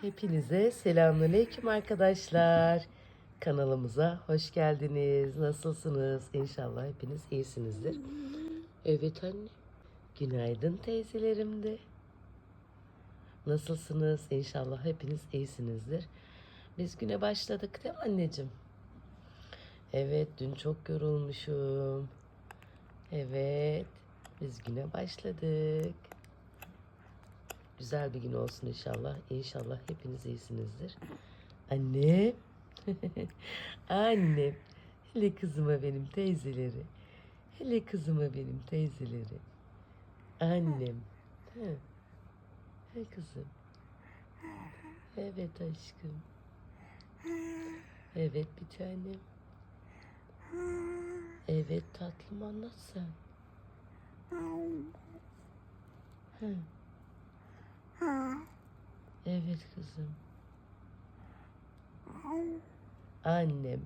Hepinize selamünaleyküm arkadaşlar. Kanalımıza hoş geldiniz. Nasılsınız? İnşallah hepiniz iyisinizdir. Evet anne. Günaydın teyzelerim de. Nasılsınız? İnşallah hepiniz iyisinizdir. Biz güne başladık değil mi anneciğim? Evet dün çok yorulmuşum. Evet biz güne başladık. Güzel bir gün olsun inşallah. İnşallah hepiniz iyisinizdir. Annem. Annem. Hele kızıma benim teyzeleri. Hele kızıma benim teyzeleri. Annem. He. He kızım. Evet aşkım. Evet bir tanem. Evet tatlım anlat sen. He. Evet kızım. Annem.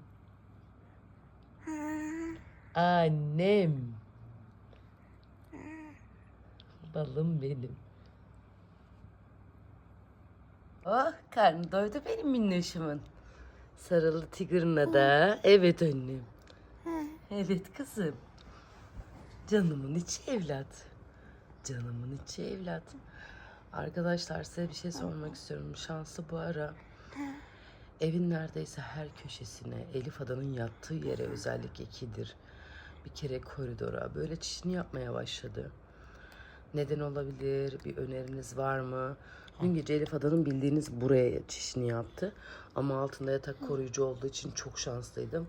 Annem. Balım benim. Oh karnı doydu benim minnoşumun. Sarılı tigırına da. Evet annem. Evet kızım. Canımın içi evlat. Canımın içi evlat. Arkadaşlar size bir şey sormak istiyorum. Şanslı bu ara evin neredeyse her köşesine Elif Adan'ın yattığı yere özellikle kidir. Bir kere koridora böyle çişini yapmaya başladı. Neden olabilir? Bir öneriniz var mı? Dün gece Elif Adan'ın bildiğiniz buraya çişini yaptı. Ama altında yatak koruyucu olduğu için çok şanslıydım.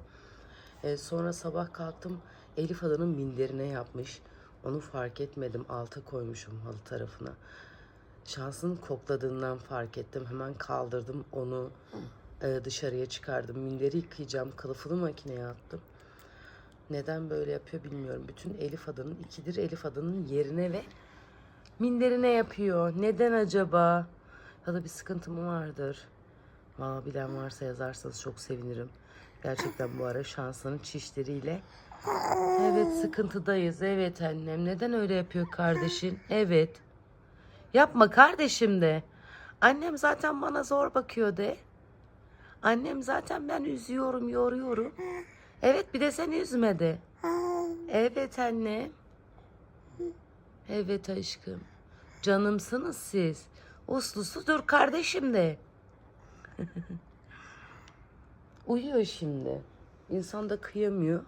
Ee, sonra sabah kalktım Elif Adan'ın minderine yapmış. Onu fark etmedim. Alta koymuşum halı tarafına. Şansın kokladığından fark ettim. Hemen kaldırdım onu e, dışarıya çıkardım. Minderi yıkayacağım. Kılıfını makineye attım. Neden böyle yapıyor bilmiyorum. Bütün Elif Adan'ın ikidir Elif Adan'ın yerine ve minderine yapıyor. Neden acaba? Ya da bir sıkıntı mı vardır? Valla bilen varsa yazarsanız çok sevinirim. Gerçekten bu ara şansının çişleriyle Evet sıkıntıdayız. Evet annem. Neden öyle yapıyor kardeşin? Evet. Yapma kardeşim de. Annem zaten bana zor bakıyor de. Annem zaten ben üzüyorum, yoruyorum. Evet bir de sen üzme de. Evet anne. Evet aşkım. Canımsınız siz. Uslusu dur kardeşim de. Uyuyor şimdi. İnsan da kıyamıyor.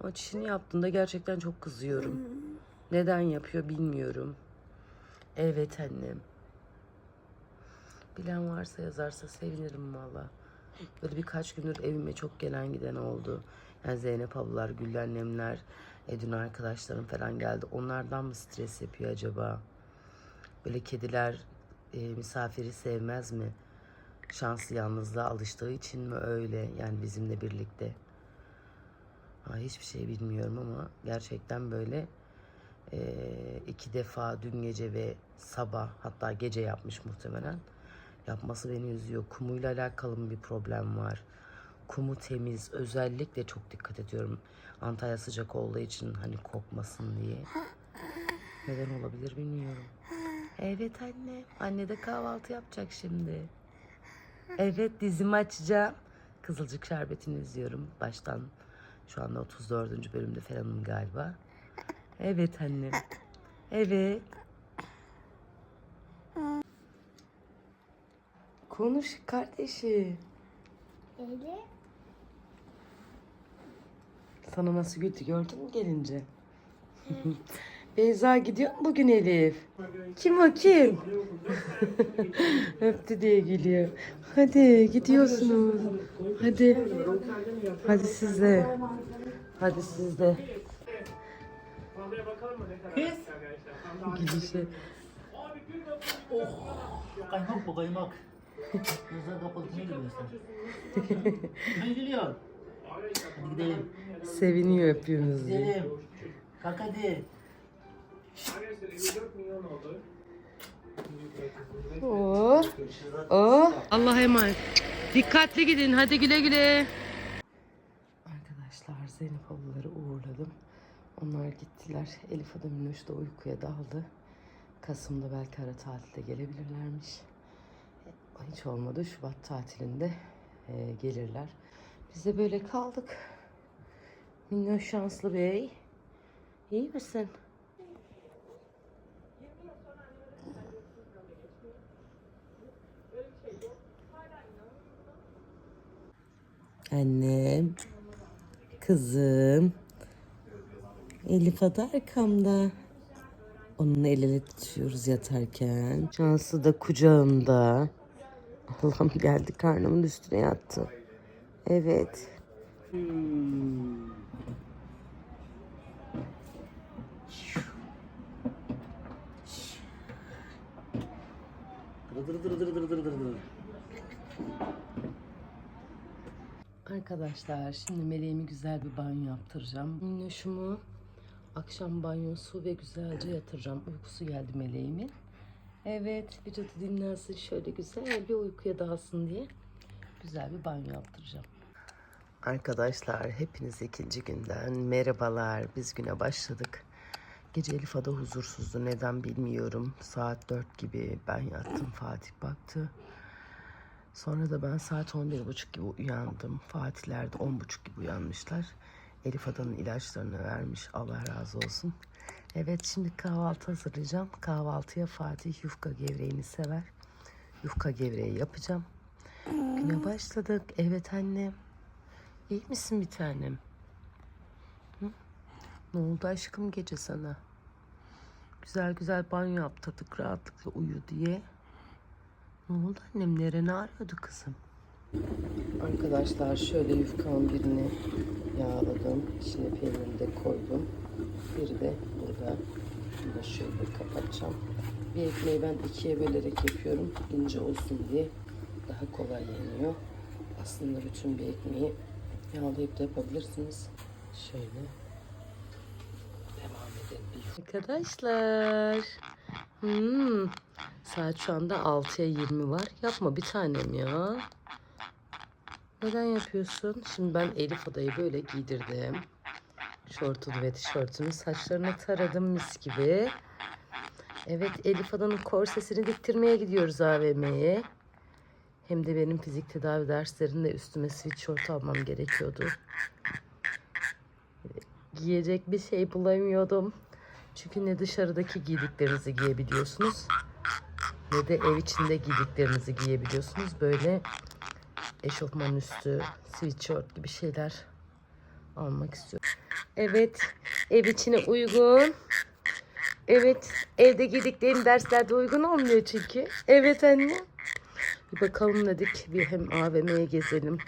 Ama çişini yaptığında gerçekten çok kızıyorum. Neden yapıyor bilmiyorum. Evet annem. Bilen varsa yazarsa sevinirim valla. Böyle birkaç gündür evime çok gelen giden oldu. Yani Zeynep ablalar, Güllü annemler, Edün arkadaşlarım falan geldi. Onlardan mı stres yapıyor acaba? Böyle kediler e, misafiri sevmez mi? Şanslı yalnızlığa alıştığı için mi öyle? Yani bizimle birlikte. Ha, hiçbir şey bilmiyorum ama gerçekten böyle e, iki defa dün gece ve sabah hatta gece yapmış muhtemelen. Yapması beni üzüyor. Kumuyla alakalı bir problem var? Kumu temiz. Özellikle çok dikkat ediyorum. Antalya sıcak olduğu için hani kokmasın diye. Neden olabilir bilmiyorum. Evet anne. Anne de kahvaltı yapacak şimdi. Evet dizimi açacağım. Kızılcık Şerbeti'ni izliyorum baştan. Şu anda 34. bölümde falanım galiba. Evet annem. Evet. Konuş kardeşi. Öyle. Sana nasıl güldü gördün mü gelince? Beyza gidiyor mu bugün Elif? Kim o kim? Öptü diye gülüyor. Hadi gidiyorsunuz. Hadi. Hadi siz de. Hadi siz de. Gidişe. Kaymak bu kaymak. Gözler kapalı ne gülüyorsun? Ne gülüyorsun? Hadi gidelim. Seviniyor öpüyorsunuz diye. Gidelim. Kalk hadi. Oh. Oh. Allah'a emanet. Dikkatli gidin. Hadi güle güle. Arkadaşlar Zeynep ablaları uğurladım. Onlar gittiler. Elif Ada Minnoş da uykuya daldı. Kasım'da belki ara tatilde gelebilirlermiş. Hiç olmadı Şubat tatilinde e, gelirler. Biz de böyle kaldık. Minnoş Şanslı Bey. İyi misin? Annem. Kızım. Elif adı arkamda. Onunla el ele tutuyoruz yatarken. Cansı da kucağımda. Allah'ım geldi karnımın üstüne yattı. Evet. Hmm. Arkadaşlar şimdi meleğimi güzel bir banyo yaptıracağım. Minnoşumu akşam banyosu ve güzelce yatıracağım. Uykusu geldi meleğimin. Evet vücudu dinlensin şöyle güzel bir uykuya dalsın diye güzel bir banyo yaptıracağım. Arkadaşlar hepiniz ikinci günden merhabalar. Biz güne başladık. Gece Elif Ada huzursuzdu. Neden bilmiyorum. Saat 4 gibi ben yattım. Fatih baktı. Sonra da ben saat 11.30 gibi uyandım. Fatihler de 10.30 gibi uyanmışlar. Elif Ada'nın ilaçlarını vermiş. Allah razı olsun. Evet şimdi kahvaltı hazırlayacağım. Kahvaltıya Fatih yufka gevreğini sever. Yufka gevreği yapacağım. Güne başladık. Evet annem. İyi misin bir tanem? Hı? Ne oldu aşkım gece sana? Güzel güzel banyo yaptırdık rahatlıkla uyu diye. Ne oldu annem? Nereni ağrıyordu kızım? Arkadaşlar şöyle yufkamın birini yağladım. İçine peynirini de koydum. Biri de burada. Şunu da şöyle kapatacağım. Bir ekmeği ben ikiye bölerek yapıyorum. ince olsun diye. Daha kolay yeniyor. Aslında bütün bir ekmeği yağlayıp da yapabilirsiniz. Şöyle. Devam edelim. Arkadaşlar. Hmm. Saat şu anda 6'ya 20 var. Yapma bir tanem ya. Neden yapıyorsun? Şimdi ben Elif odayı böyle giydirdim. Şortunu ve tişörtünü saçlarını taradım mis gibi. Evet Elif Ada'nın korsesini diktirmeye gidiyoruz AVM'ye. Hem de benim fizik tedavi derslerinde üstüme sweatshirt almam gerekiyordu. Giyecek bir şey bulamıyordum. Çünkü ne dışarıdaki giydiklerinizi giyebiliyorsunuz ne de ev içinde giydiklerinizi giyebiliyorsunuz. Böyle eşofman üstü, sweatshirt gibi şeyler almak istiyorum. Evet, ev içine uygun. Evet, evde giydiklerin derslerde uygun olmuyor çünkü. Evet anne. Bir bakalım dedik. Bir hem AVM'ye gezelim.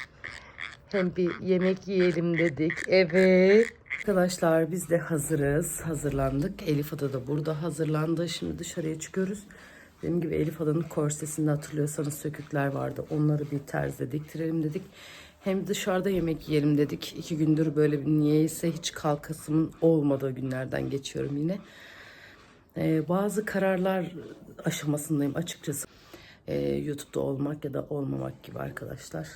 Hem bir yemek yiyelim dedik. Evet. Arkadaşlar biz de hazırız. Hazırlandık. Elif Ada da burada hazırlandı. Şimdi dışarıya çıkıyoruz. Dediğim gibi Elif Ada'nın korsesinde hatırlıyorsanız sökükler vardı. Onları bir terzde diktirelim dedik. Hem dışarıda yemek yiyelim dedik. İki gündür böyle bir niyeyse hiç kalkasımın olmadığı günlerden geçiyorum yine. Ee, bazı kararlar aşamasındayım açıkçası. Ee, YouTube'da olmak ya da olmamak gibi arkadaşlar.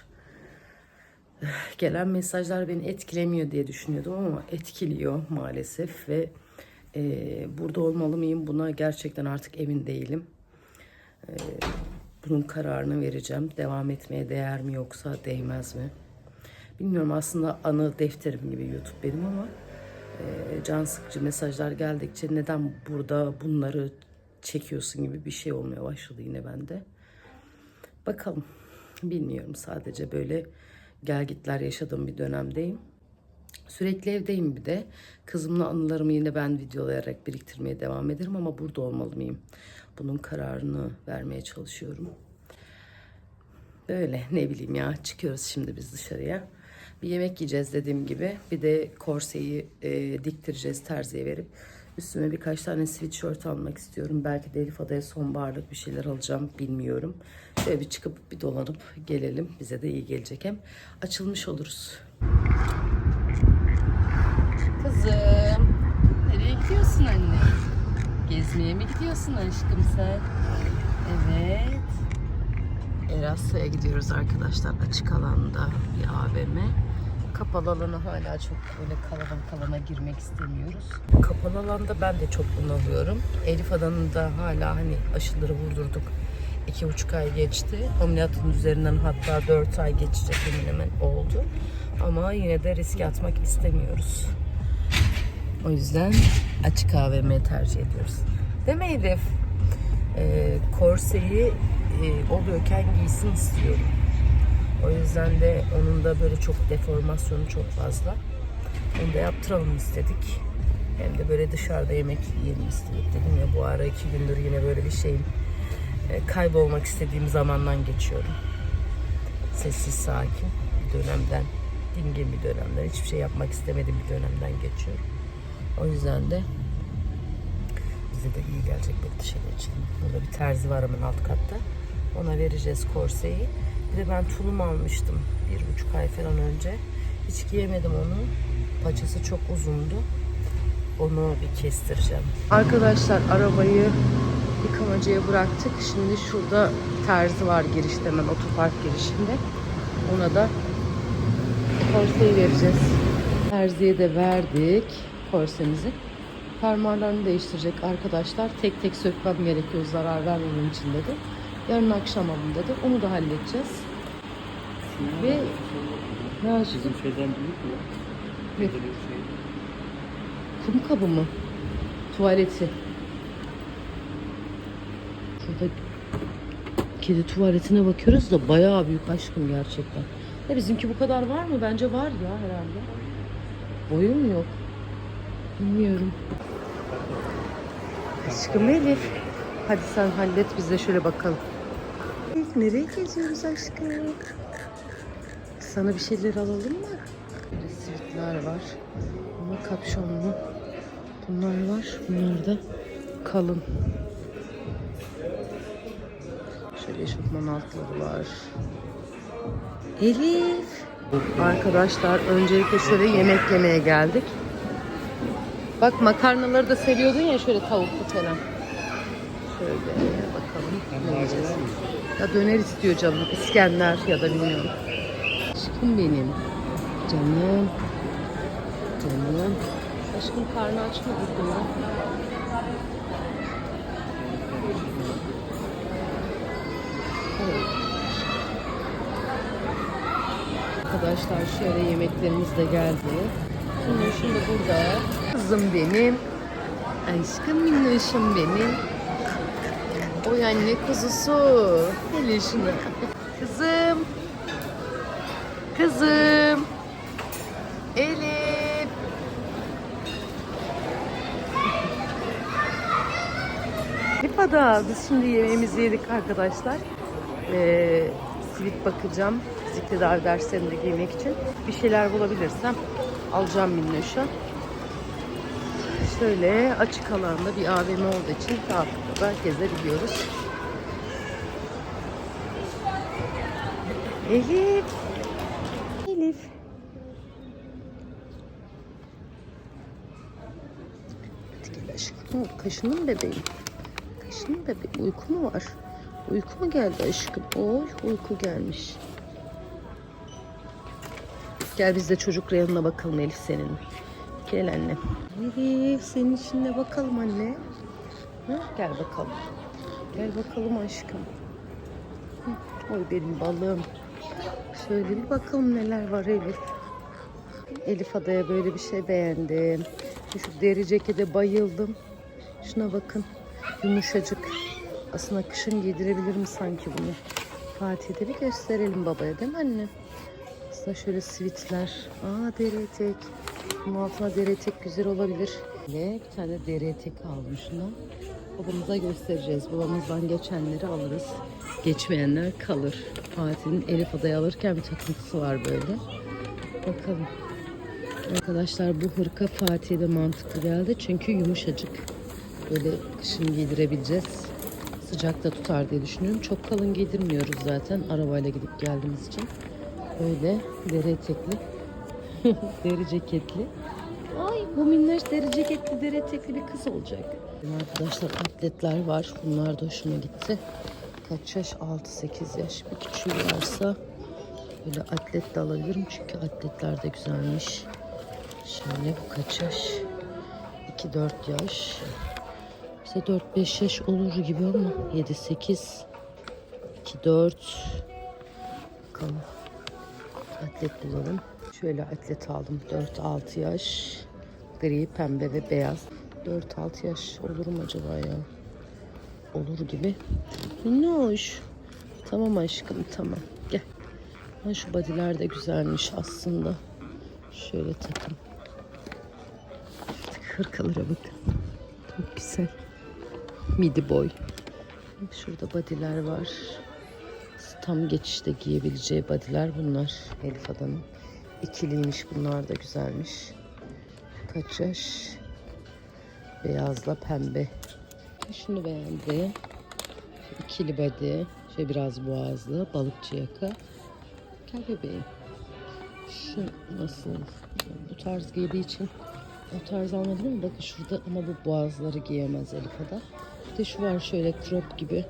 Gelen mesajlar beni etkilemiyor diye düşünüyordum ama etkiliyor maalesef ve e, burada olmalı mıyım buna gerçekten artık emin değilim. E, bunun kararını vereceğim. Devam etmeye değer mi yoksa değmez mi? Bilmiyorum aslında anı defterim gibi YouTube benim ama e, can sıkıcı mesajlar geldikçe neden burada bunları çekiyorsun gibi bir şey olmaya başladı yine bende. Bakalım. Bilmiyorum sadece böyle gelgitler yaşadığım bir dönemdeyim. Sürekli evdeyim bir de. Kızımla anılarımı yine ben videolayarak biriktirmeye devam ederim ama burada olmalı mıyım? Bunun kararını vermeye çalışıyorum. Böyle ne bileyim ya çıkıyoruz şimdi biz dışarıya. Bir yemek yiyeceğiz dediğim gibi. Bir de korseyi e, diktireceğiz terziye verip. Üstüme birkaç tane sweatshirt almak istiyorum. Belki de Elif Ada'ya sonbaharlık bir şeyler alacağım bilmiyorum. Şöyle bir çıkıp bir dolanıp gelelim. Bize de iyi gelecek hem. Açılmış oluruz. Kızım, nereye gidiyorsun anne? Gezmeye mi gidiyorsun aşkım sen? Evet. Eraslı'ya gidiyoruz arkadaşlar. Açık alanda bir AVM. Kapalı alana hala çok böyle kalabalık alana girmek istemiyoruz. Kapalı alanda ben de çok bunalıyorum. Elif Adan'ın da hala hani aşıları vurdurduk. iki buçuk ay geçti. Ameliyatın üzerinden hatta dört ay geçecek hemen hemen oldu. Ama yine de riske atmak istemiyoruz. O yüzden açık AVM tercih ediyoruz. Değil mi? Ee, korseyi e, oluyorken giysin istiyorum. O yüzden de onun da böyle çok deformasyonu çok fazla. Onu da yaptıralım istedik. Hem de böyle dışarıda yemek yiyelim istedik dedim ya bu ara iki gündür yine böyle bir şeyim e, kaybolmak istediğim zamandan geçiyorum. Sessiz sakin bir dönemden, dingin bir dönemden, hiçbir şey yapmak istemediğim bir dönemden geçiyorum. O yüzden de bize de iyi gelecek bir dışarı çıkalım. Burada bir terzi var hemen alt katta. Ona vereceğiz korseyi. Bir de ben tulum almıştım bir buçuk ay falan önce. Hiç giyemedim onu. Paçası çok uzundu. Onu bir kestireceğim. Arkadaşlar arabayı yıkamacıya bıraktık. Şimdi şurada terzi var girişte hemen otopark girişinde. Ona da korseyi vereceğiz. Terziye de verdik korsemizi. Fermuarlarını değiştirecek arkadaşlar. Tek tek sökmem gerekiyor zarar vermemem için dedi. Yarın akşam alın dedi. Onu da halledeceğiz. Ve ne aşkım? Bizim şeyden büyük mü? Bir şey. Kum kabı mı? Tuvaleti. Şurada kedi tuvaletine bakıyoruz da bayağı büyük aşkım gerçekten. Ya bizimki bu kadar var mı? Bence var ya herhalde. Boyu mu yok? Bilmiyorum. Aşkım Elif. Hadi sen hallet biz de şöyle bakalım. Elif nereye geziyoruz aşkım? Sana bir şeyler alalım mı? Böyle var. Ama kapşonlu. Bunlar var. Bunlar da kalın. Şöyle eşofman altları var. Elif. Arkadaşlar öncelikle şöyle yemek yemeye geldik. Bak makarnaları da seviyordun ya şöyle tavuklu falan. Şöyle bakalım ne. Ya döner istiyor canım. İskender ya da bilmiyorum. Aşkım benim. Canım. Canım. Aşkım karnı aç mı burada? Evet. Arkadaşlar şöyle yemeklerimiz de geldi. Şimdi şimdi burada. Kızım benim. Aşkım minnoşum benim. Oy anne kuzusu. Hele şuna. Kızım. Kızım. Elif. Lipa'da biz şimdi yemeğimizi yedik arkadaşlar. Ee, sivit bakacağım. Fizik tedavi derslerinde giymek için. Bir şeyler bulabilirsem alacağım minnoşa. Şöyle açık alanda bir AVM olduğu için rahatlıkla gezebiliyoruz. Elif. Elif. Hadi gel aşkım. Kaşının bebeğim. Kaşının bebeğim. Uyku mu var? Uyku mu geldi aşkım? Oy uyku gelmiş. Gel biz de çocuk reyonuna bakalım Elif senin. Gel anne. Elif senin içinde bakalım anne. Hı? Gel bakalım. Gel bakalım aşkım. Hı, Oy benim balım. Şöyle bir bakalım neler var Elif. Elif Adaya böyle bir şey beğendim. Şu deri cekete bayıldım. Şuna bakın. Yumuşacık. Aslında kışın giydirebilirim sanki bunu. Fatih'e de bir gösterelim babaya değil mi anne? Aslında şöyle sivitler. Aa deri etek. Bunun altına deri etek güzel olabilir. Ve bir tane deri etek aldım şuna. Babamıza göstereceğiz. Babamızdan geçenleri alırız. Geçmeyenler kalır. Fatih'in Elif Adayı alırken bir takıntısı var böyle. Bakalım. Arkadaşlar bu hırka Fatih'e de mantıklı geldi. Çünkü yumuşacık. Böyle kışın giydirebileceğiz. Sıcakta tutar diye düşünüyorum. Çok kalın giydirmiyoruz zaten arabayla gidip geldiğimiz için. Böyle deri etekli. deri ceketli. Ay bu minnoş deri ceketli, deri etekli bir kız olacak. Arkadaşlar atletler var. Bunlar da hoşuma gitti. Kaç yaş? 6-8 yaş. Bir küçüğü varsa böyle atlet de alabilirim. Çünkü atletler de güzelmiş. Şöyle bu kaç yaş? 2-4 yaş. Bize 4-5 yaş olur gibi ama 7-8 2, 4. Bakalım. Atlet bulalım. Şöyle atlet aldım. 4-6 yaş. Gri, pembe ve beyaz. 4-6 yaş olur mu acaba ya? Olur gibi. Minnoş. Tamam aşkım tamam. Gel. Şu bodyler de güzelmiş aslında. Şöyle takım. Hırkalara bakın. Çok güzel. Midi boy. Şurada bodyler var. Tam geçişte giyebileceği bodyler bunlar. Elif Adan'ın. İkiliymiş bunlar da güzelmiş. Kaç yaş? Beyazla pembe. Şunu beğendi. İkili body. Şöyle biraz boğazlı. Balıkçı yaka. Gel bebeğim. Şu nasıl? Bu tarz giydiği için o tarz almadım ama bakın şurada ama bu boğazları giyemez Elif Ada. Bir de şu var şöyle crop gibi.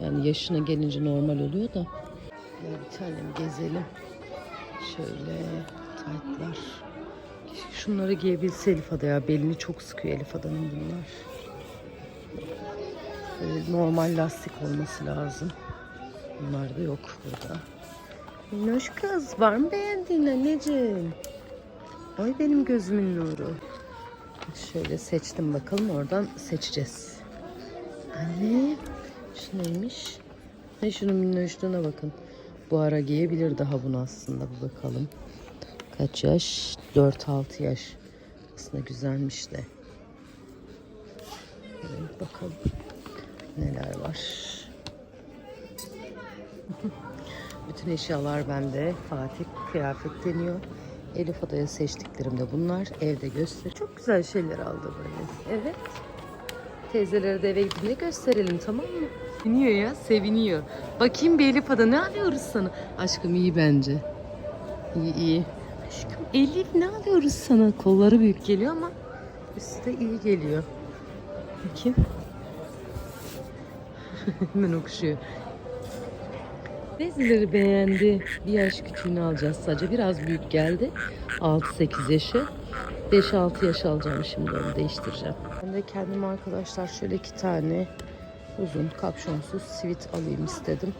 Yani yaşına gelince normal oluyor da. Ya bir tanem gezelim. Şöyle taytlar. Keşke şunları giyebilse Elif Ada ya. Belini çok sıkıyor Elif Ada'nın bunlar. Böyle normal lastik olması lazım. Bunlar da yok burada. Minnoş kız var mı beğendiğin anneciğim? Ay benim gözümün nuru. Şöyle seçtim bakalım oradan seçeceğiz. Anne şu neymiş? Ne şunun minnoşluğuna bakın. Bu ara giyebilir daha bunu aslında bir bakalım. Kaç yaş? 4-6 yaş. Aslında güzelmiş de. Evet, bakalım neler var. Bütün eşyalar bende. Fatih kıyafet deniyor. Elif Adaya seçtiklerim de bunlar. Evde göster. Çok güzel şeyler aldı böyle. Evet. Teyzelere de eve gidince gösterelim tamam mı? Seviniyor ya seviniyor. Bakayım bir Elif Ada ne alıyoruz sana? Aşkım iyi bence. İyi iyi. Aşkım Elif ne alıyoruz sana? Kolları büyük geliyor ama üstü de iyi geliyor. Bakayım. Hemen okşuyor. Bezleri beğendi. Bir yaş küçüğünü alacağız sadece. Biraz büyük geldi. 6-8 yaşı. 5-6 yaş alacağım şimdi onu değiştireceğim. Ben de kendim arkadaşlar şöyle iki tane uzun kapşonsuz sivit alayım istedim.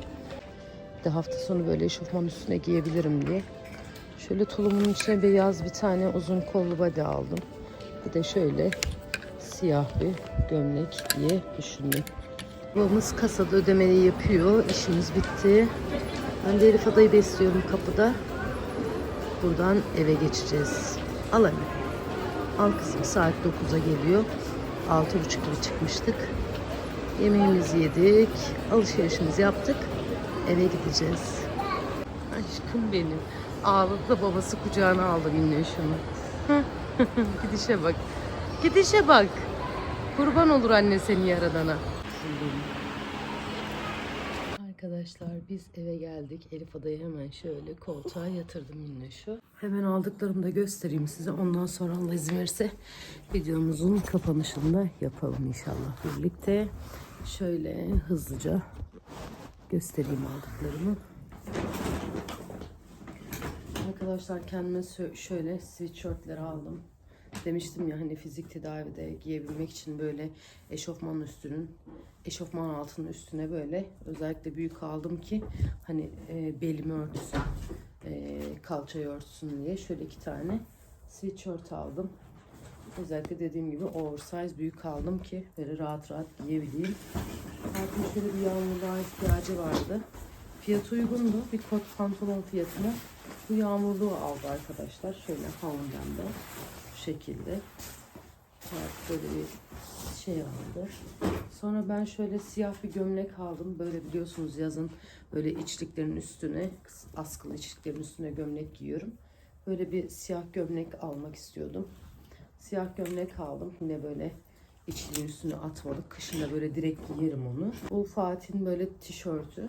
Bir de hafta sonu böyle eşofman üstüne giyebilirim diye. Şöyle tulumun içine beyaz bir tane uzun kollu body aldım. Bir de şöyle siyah bir gömlek diye düşündüm. Babamız kasada ödemeyi yapıyor. İşimiz bitti. Ben de Elif Adayı besliyorum kapıda. Buradan eve geçeceğiz. Al anne. Al kızım saat 9'a geliyor. 6.30 gibi çıkmıştık. Yemeğimizi yedik. Alışverişimizi yaptık. Eve gideceğiz. Aşkım benim. Ağladı babası kucağına aldı minnoşunu. Gidişe bak. Gidişe bak. Kurban olur anne seni yaradana. Arkadaşlar biz eve geldik. Elif Ada'yı hemen şöyle koltuğa yatırdım minnoşu. Hemen aldıklarımı da göstereyim size. Ondan sonra Allah izin verirse videomuzun kapanışını da yapalım inşallah birlikte. Şöyle hızlıca göstereyim aldıklarımı. Arkadaşlar kendime şöyle sweatshirtler aldım. Demiştim ya hani fizik tedavide giyebilmek için böyle eşofman üstünün eşofman altının üstüne böyle özellikle büyük aldım ki hani e, belimi örtüsün, e, kalçayı örtüsün diye şöyle iki tane sweatshirt aldım. Özellikle dediğim gibi oversize büyük aldım ki böyle rahat rahat giyebileyim. Hayatım şöyle bir yağmurluğa ihtiyacı vardı. Fiyatı uygundu. Bir kot pantolon fiyatına bu yağmurluğu aldı arkadaşlar. Şöyle H&M'den bu şekilde. Böyle bir şey aldı. Sonra ben şöyle siyah bir gömlek aldım. Böyle biliyorsunuz yazın böyle içliklerin üstüne, askılı içliklerin üstüne gömlek giyiyorum. Böyle bir siyah gömlek almak istiyordum. Siyah gömlek aldım. Yine böyle içliğin üstüne atmalık. Kışın da böyle direkt giyerim onu. Bu Fatih'in böyle tişörtü.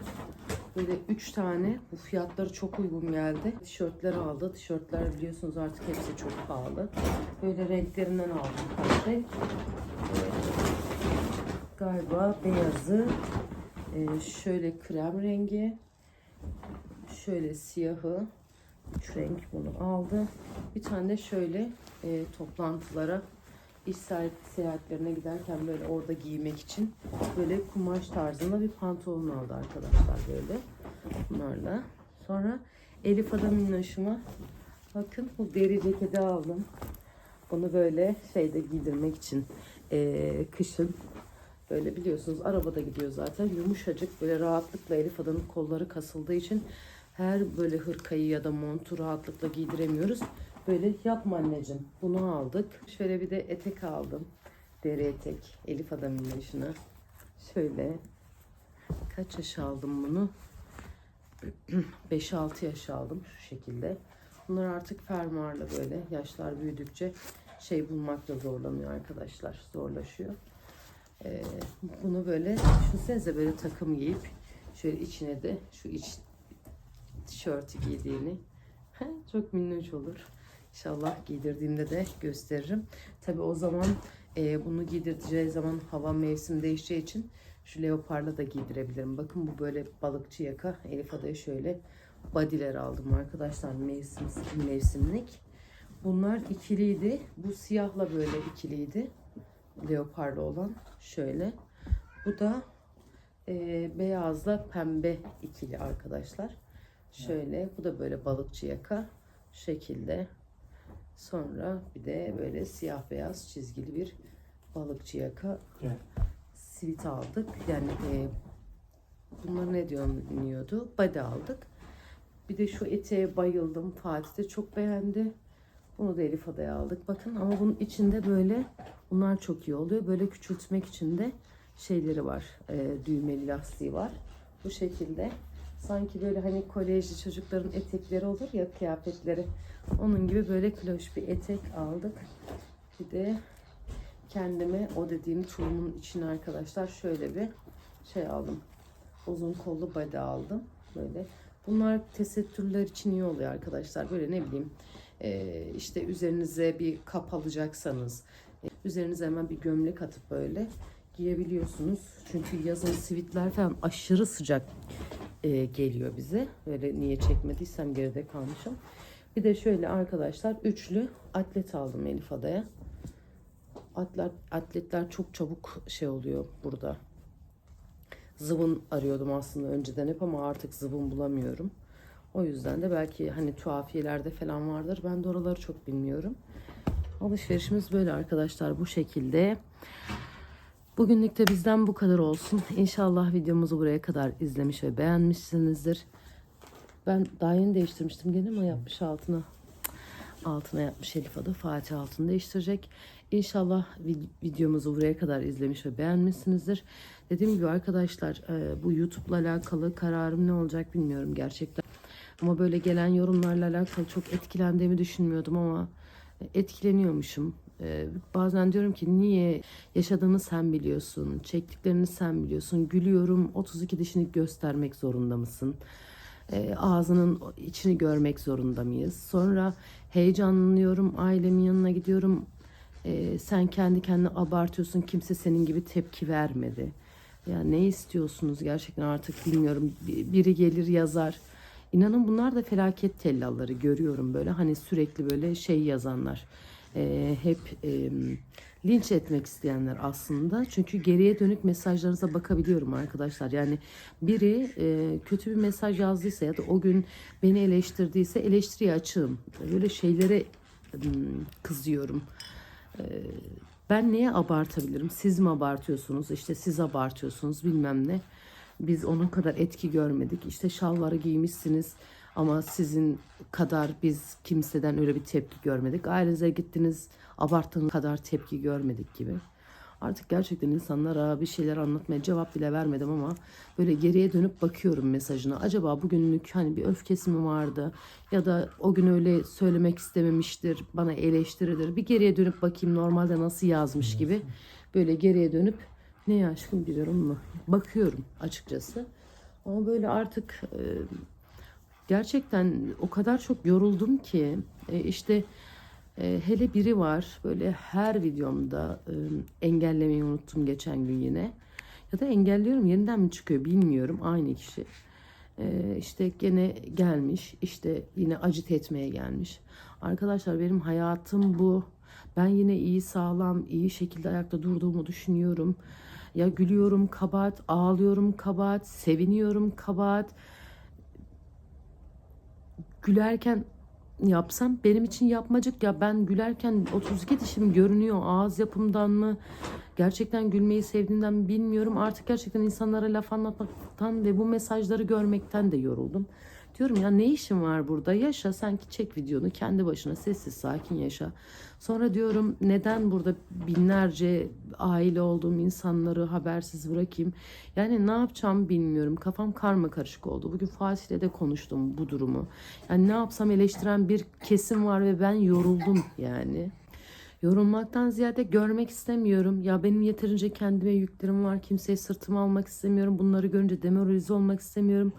Böyle 3 tane. Bu fiyatları çok uygun geldi. Tişörtler aldı. Tişörtler biliyorsunuz artık hepsi çok pahalı. Böyle renklerinden aldım kaç galiba beyazı. Ee, şöyle krem rengi. Şöyle siyahı. Üç renk bunu aldı. Bir tane de şöyle e, toplantılara iş seyahat- seyahatlerine giderken böyle orada giymek için böyle kumaş tarzında bir pantolon aldı arkadaşlar böyle. Bunlarla. Sonra Elif Ada minnoşuma bakın bu deri ceketi aldım. Bunu böyle şeyde giydirmek için eee, kışın böyle biliyorsunuz arabada gidiyor zaten yumuşacık böyle rahatlıkla Elif Ada'nın kolları kasıldığı için her böyle hırkayı ya da montu rahatlıkla giydiremiyoruz. Böyle yapma anneciğim bunu aldık. Şöyle bir de etek aldım. Deri etek Elif Ada'nın yaşına. Şöyle kaç yaş aldım bunu? 5-6 yaş aldım şu şekilde. Bunlar artık fermuarla böyle yaşlar büyüdükçe şey bulmakta zorlanıyor arkadaşlar. Zorlaşıyor. Ee, bunu böyle düşünsenize böyle takım giyip şöyle içine de şu iç tişörtü giydiğini çok minnoş olur. İnşallah giydirdiğimde de gösteririm. Tabi o zaman e, bunu giydireceği zaman hava mevsim değişeceği için şu leoparla da giydirebilirim. Bakın bu böyle balıkçı yaka. Elif Ada'ya şöyle bodyler aldım arkadaşlar mevsim, mevsimlik. Bunlar ikiliydi. Bu siyahla böyle ikiliydi. Leoparlı olan şöyle. Bu da e, beyazla pembe ikili arkadaşlar. Şöyle bu da böyle balıkçı yaka şekilde. Sonra bir de böyle siyah beyaz çizgili bir balıkçı yaka Gel. sivit aldık. Yani e, bunlar ne deniyordu? Body aldık. Bir de şu eteğe bayıldım. Fatih de çok beğendi. Bunu da Elif Ada'ya aldık. Bakın ama bunun içinde böyle bunlar çok iyi oluyor. Böyle küçültmek için de şeyleri var. E, düğmeli lastiği var. Bu şekilde. Sanki böyle hani kolejli çocukların etekleri olur ya kıyafetleri. Onun gibi böyle kloş bir etek aldık. Bir de kendime o dediğim tulumun içine arkadaşlar şöyle bir şey aldım. Uzun kollu body aldım. Böyle. Bunlar tesettürler için iyi oluyor arkadaşlar. Böyle ne bileyim e, işte üzerinize bir kap alacaksanız e, üzerinize hemen bir gömlek atıp böyle giyebiliyorsunuz. Çünkü yazın sivitler falan aşırı sıcak e, geliyor bize. Böyle niye çekmediysem geride kalmışım. Bir de şöyle arkadaşlar üçlü atlet aldım Elif Ada'ya. Atlet, atletler çok çabuk şey oluyor burada. Zıvın arıyordum aslında önceden hep ama artık zıvın bulamıyorum. O yüzden de belki hani tuhafiyelerde falan vardır. Ben de oraları çok bilmiyorum. Alışverişimiz böyle arkadaşlar bu şekilde. Bugünlük de bizden bu kadar olsun. İnşallah videomuzu buraya kadar izlemiş ve beğenmişsinizdir. Ben daha yeni değiştirmiştim gene ama yapmış altına. Altına yapmış Elif Ada. Fatih altını değiştirecek. İnşallah vid- videomuzu buraya kadar izlemiş ve beğenmişsinizdir. Dediğim gibi arkadaşlar e, bu YouTube'la alakalı kararım ne olacak bilmiyorum gerçekten. Ama böyle gelen yorumlarla alakalı çok etkilendiğimi düşünmüyordum ama etkileniyormuşum. Ee, bazen diyorum ki niye yaşadığını sen biliyorsun, çektiklerini sen biliyorsun. Gülüyorum 32 dişini göstermek zorunda mısın? Ee, ağzının içini görmek zorunda mıyız? Sonra heyecanlanıyorum, ailemin yanına gidiyorum. Ee, sen kendi kendine abartıyorsun, kimse senin gibi tepki vermedi. Ya ne istiyorsunuz gerçekten artık bilmiyorum. Bir- Biri gelir yazar. İnanın bunlar da felaket tellalları görüyorum böyle. Hani sürekli böyle şey yazanlar. Ee, hep em, linç etmek isteyenler aslında. Çünkü geriye dönük mesajlarınıza bakabiliyorum arkadaşlar. Yani biri e, kötü bir mesaj yazdıysa ya da o gün beni eleştirdiyse eleştiriye açığım. Böyle şeylere em, kızıyorum. Ee, ben neye abartabilirim? Siz mi abartıyorsunuz? İşte siz abartıyorsunuz bilmem ne. Biz onun kadar etki görmedik. İşte şalvarı giymişsiniz ama sizin kadar biz kimseden öyle bir tepki görmedik. Ailenize gittiniz abarttığınız kadar tepki görmedik gibi. Artık gerçekten insanlara bir şeyler anlatmaya cevap bile vermedim ama böyle geriye dönüp bakıyorum mesajına. Acaba bugünlük hani bir öfkesi mi vardı ya da o gün öyle söylemek istememiştir, bana eleştirilir. Bir geriye dönüp bakayım normalde nasıl yazmış gibi. Böyle geriye dönüp ne aşkım biliyorum mu? Bakıyorum açıkçası. Ama böyle artık gerçekten o kadar çok yoruldum ki e, işte e, hele biri var böyle her videomda e, engellemeyi unuttum geçen gün yine. Ya da engelliyorum yeniden mi çıkıyor bilmiyorum aynı kişi. İşte gene gelmiş işte yine acit etmeye gelmiş. Arkadaşlar benim hayatım bu. Ben yine iyi sağlam, iyi şekilde ayakta durduğumu düşünüyorum. Ya gülüyorum kabahat, ağlıyorum kabahat, seviniyorum kabahat. Gülerken yapsam benim için yapmacık. Ya ben gülerken 32 dişim görünüyor ağız yapımdan mı? Gerçekten gülmeyi sevdiğimden mi bilmiyorum. Artık gerçekten insanlara laf anlatmaktan ve bu mesajları görmekten de yoruldum. Diyorum ya ne işin var burada yaşa sanki çek videonu kendi başına sessiz sakin yaşa. Sonra diyorum neden burada binlerce aile olduğum insanları habersiz bırakayım. Yani ne yapacağım bilmiyorum. Kafam karma karışık oldu. Bugün Fatih'le de konuştum bu durumu. Yani ne yapsam eleştiren bir kesim var ve ben yoruldum yani. Yorulmaktan ziyade görmek istemiyorum. Ya benim yeterince kendime yüklerim var. Kimseye sırtıma almak istemiyorum. Bunları görünce demoralize olmak istemiyorum.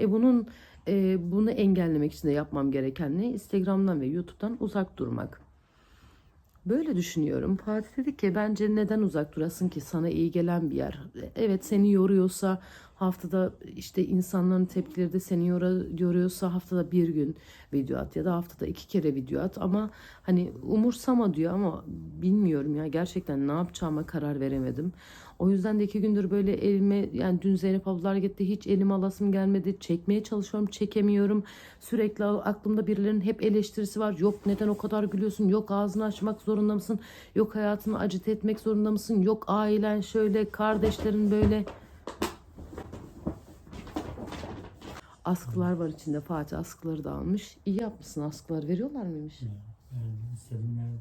E bunun e, bunu engellemek için de yapmam gereken ne? Instagram'dan ve YouTube'dan uzak durmak. Böyle düşünüyorum. Fatih dedi ki bence neden uzak durasın ki sana iyi gelen bir yer. Evet seni yoruyorsa haftada işte insanların tepkileri de seni yoruyorsa haftada bir gün video at ya da haftada iki kere video at ama hani umursama diyor ama bilmiyorum ya gerçekten ne yapacağıma karar veremedim. O yüzden de iki gündür böyle elime yani dün Zeynep ablalar gitti hiç elim alasım gelmedi. Çekmeye çalışıyorum çekemiyorum. Sürekli aklımda birilerinin hep eleştirisi var. Yok neden o kadar gülüyorsun? Yok ağzını açmak zorunda mısın? Yok hayatını acite etmek zorunda mısın? Yok ailen şöyle kardeşlerin böyle. Askılar var içinde Fatih askıları da almış. İyi yapmışsın askılar veriyorlar mıymış? Yani istedim yani.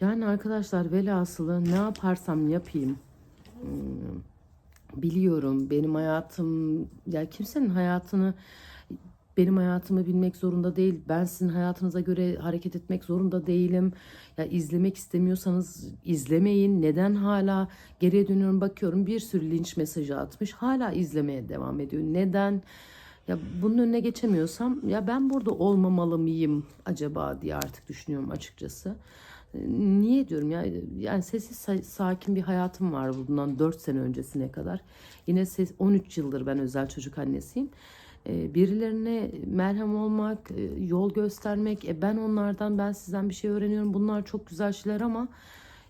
Yani arkadaşlar velhasılı ne yaparsam yapayım hmm, biliyorum benim hayatım ya kimsenin hayatını benim hayatımı bilmek zorunda değil. Ben sizin hayatınıza göre hareket etmek zorunda değilim. Ya izlemek istemiyorsanız izlemeyin. Neden hala geriye dönüyorum bakıyorum bir sürü linç mesajı atmış. Hala izlemeye devam ediyor. Neden? Ya bunun önüne geçemiyorsam ya ben burada olmamalı mıyım acaba diye artık düşünüyorum açıkçası. Niye diyorum ya yani sessiz sa- sakin bir hayatım var bundan 4 sene öncesine kadar. Yine ses, 13 yıldır ben özel çocuk annesiyim. Ee, birilerine merhem olmak, e, yol göstermek, e, ben onlardan ben sizden bir şey öğreniyorum. Bunlar çok güzel şeyler ama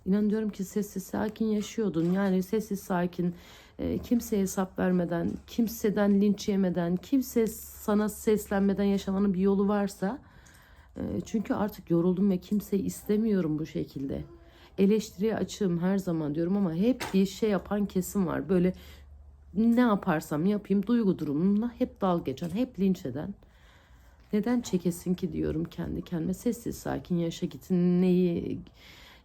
inan diyorum ki sessiz sakin yaşıyordun. Yani sessiz sakin e, kimseye hesap vermeden, kimseden linç yemeden, kimse sana seslenmeden yaşamanın bir yolu varsa çünkü artık yoruldum ve kimseyi istemiyorum bu şekilde. Eleştiriye açığım her zaman diyorum ama hep bir şey yapan kesim var. Böyle ne yaparsam yapayım duygu durumumla hep dalga geçen, hep linç eden. Neden çekesin ki diyorum kendi kendime. Sessiz sakin yaşa git. Neyi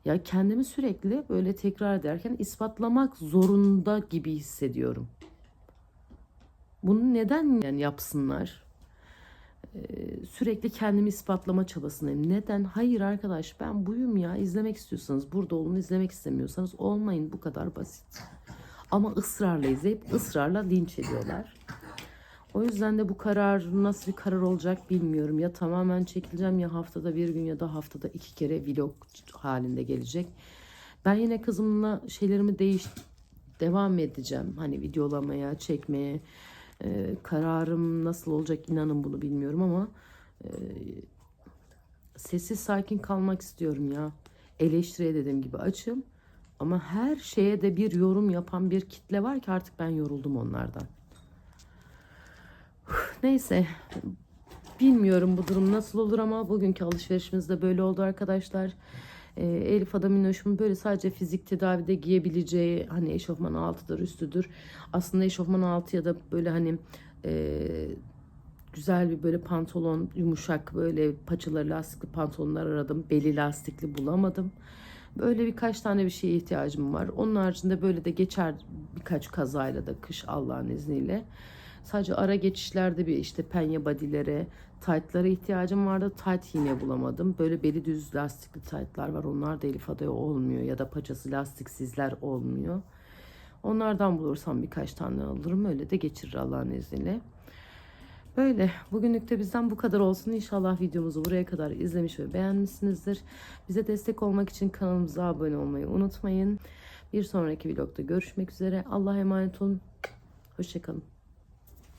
ya kendimi sürekli böyle tekrar ederken ispatlamak zorunda gibi hissediyorum. Bunu neden yani yapsınlar? Sürekli kendimi ispatlama çabasındayım. Neden? Hayır arkadaş ben buyum ya. İzlemek istiyorsanız burada olun, izlemek istemiyorsanız olmayın. Bu kadar basit. Ama ısrarla izleyip ısrarla linç ediyorlar. O yüzden de bu karar nasıl bir karar olacak bilmiyorum. Ya tamamen çekileceğim ya haftada bir gün ya da haftada iki kere vlog halinde gelecek. Ben yine kızımla şeylerimi değiş devam edeceğim. Hani videolamaya, çekmeye. Ee, kararım nasıl olacak inanın bunu bilmiyorum ama e, sessiz sakin kalmak istiyorum ya. Eleştiriye dediğim gibi açım. Ama her şeye de bir yorum yapan bir kitle var ki artık ben yoruldum onlardan. Neyse. Bilmiyorum bu durum nasıl olur ama bugünkü alışverişimiz de böyle oldu arkadaşlar. Ee, Elif Adaminoş'un böyle sadece fizik tedavide giyebileceği hani eşofman altıdır üstüdür. Aslında eşofman altı ya da böyle hani e, güzel bir böyle pantolon yumuşak böyle paçaları lastikli pantolonlar aradım. Beli lastikli bulamadım. Böyle birkaç tane bir şeye ihtiyacım var. Onun haricinde böyle de geçer birkaç kazayla da kış Allah'ın izniyle. Sadece ara geçişlerde bir işte penye badilere, taytlara ihtiyacım vardı. Tayt yine bulamadım. Böyle beli düz lastikli taytlar var. Onlar da Elif Adaya olmuyor ya da paçası lastiksizler olmuyor. Onlardan bulursam birkaç tane alırım. Öyle de geçirir Allah'ın izniyle. Böyle bugünlük de bizden bu kadar olsun. İnşallah videomuzu buraya kadar izlemiş ve beğenmişsinizdir. Bize destek olmak için kanalımıza abone olmayı unutmayın. Bir sonraki vlogda görüşmek üzere. Allah'a emanet olun. Hoşçakalın.